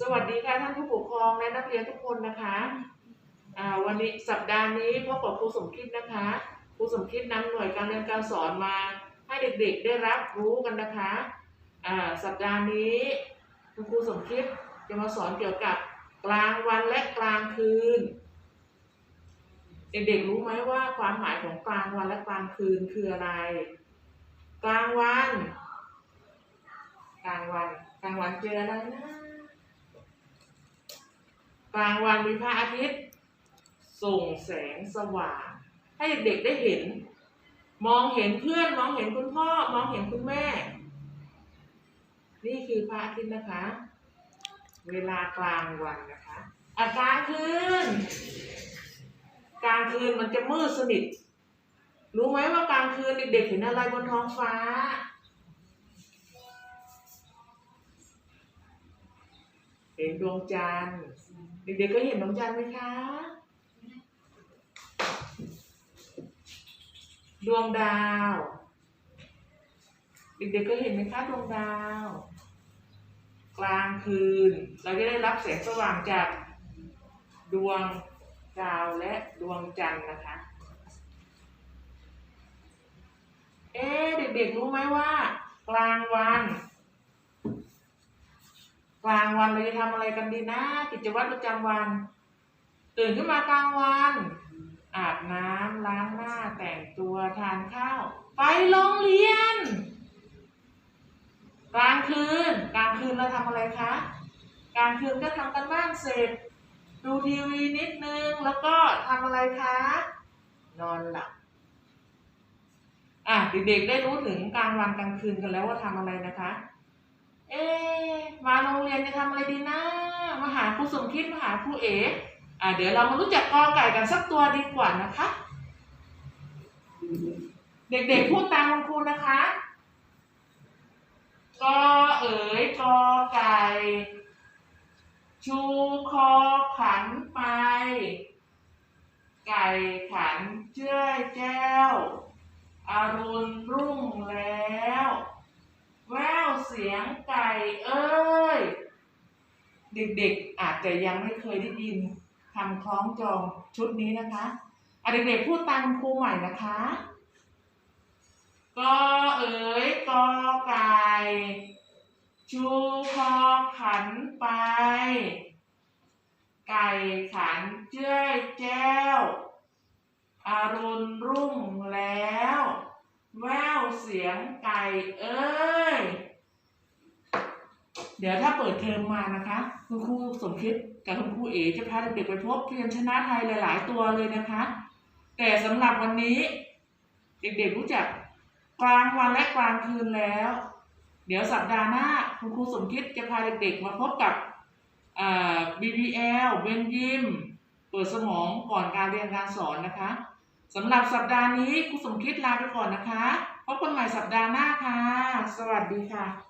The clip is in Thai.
สวัสดีค่ะท่านผู้ปกครองและนักเรียนทุกคนนะคะอ่าวันนี้สัปดาห์นี้พบกับครูสมคิดนะคะครูสมคิดนำหน่วยการเรียนการสอนมา ให้เด็กๆได้รับรู้กันนะคะอ่าสัปดาห์นี้คุณครูสมคิดจะมาสอนเกี่ยวกับกลางวันและกลางคืน เด็กๆรู้ไหมว่าความหมายของกลางวันและกลางคืนคืออะไร กลางวัน กลางวันกลางวันเจออะไรนะ กลางวันมีพระอาทิตย์ ส่งแสงสว่าง ให้เด็กๆได้เห็น มองเห็นเพื่อนมองเห็นคุณพ่อ มองเห็นคุณแม่ นี่คือพระอาทิตย์นะคะ เวลากลางวันนะคะอะกลางคืนกลางคืนมันจะมืดสนิท รู้ไหมว่ากลางคืนเด็กๆเห็นอะไรบนท้องฟ้า เห็นดวงจันทร์เด็กๆก็เห็นดวงจันทร์ไหมคะ ดวงดาวเด็กๆก็เห็นไหมคะดวงดาว กลางคืน เราจะได้รับแสงสว่างจากดวงดาวและดวงจันทร์นะคะ เอ๊ะเด็กๆรู้ไหมว่า กลางวัน กลางวันเราจะทำอะไรกันดีนะ กิจวัตรประจำวัน ตื่นขึ้นมากลางวัน อาบน้ำล้างหน้าแต่งตัวทานข้าว ไปโรงเรียน กลางคืน กลางคืนเราทำอะไรคะ กลางคืนก็ทำกันบ้านเสร็จ ดูทีวีนิดนึงแล้วก็ทำอะไรคะ นอนหลับอะเด็กๆได้รู้ถึงกลางวันกลางคืนกันแล้วว่าทำอะไรนะคะ เอ๊มาโรงเรียนจะทำอะไรดีนะ มาหาครูสมคิดมาหาครูเอ๋อะเดี๋ยวเรามารู้จักกอไก่กันสักตัวดีกว่านะคะ เด็กๆพูดตามคุณครูนะคะกอเอ๋ยกอไก่ ชูคอขันไป ไก่ขันเจ้ยแจ้วอรุณรุ่งแล้ว เสียงไก่เอ้ย เด็กๆอาจจะยังไม่เคยได้ยินคำคล้องจองชุดนี้นะคะอะเด็กๆพูดตามครูใหม่นะคะกอเอ๋ยกอไก่ชูคอขันไป ไก่ขันเจ้ยแจ้วอารุณรุ่งแล้ว แววเสียงไก่เอ้ย เดี๋ยวถ้าเปิดเทอมมานะคะ คุณครูสมคิดกับคุณครูเอ๋จะพาเด็กๆไปพบเพียนชนะไทยหลาย ๆ ตัวเลยนะคะ แต่สำหรับวันนี้ เด็กๆรู้จักกลางวันและกลางคืนแล้ว เดี๋ยวสัปดาห์หน้าคุณครูสมคิดจะพาเด็กๆมาพบกับอ่า BBL เบนยิมเปิดสมองก่อนการเรียนการสอนนะคะสำหรับสัปดาห์นี้ครูสมคิดลาไปก่อนนะคะ พบกันใหม่สัปดาห์หน้าค่ะ สวัสดีค่ะ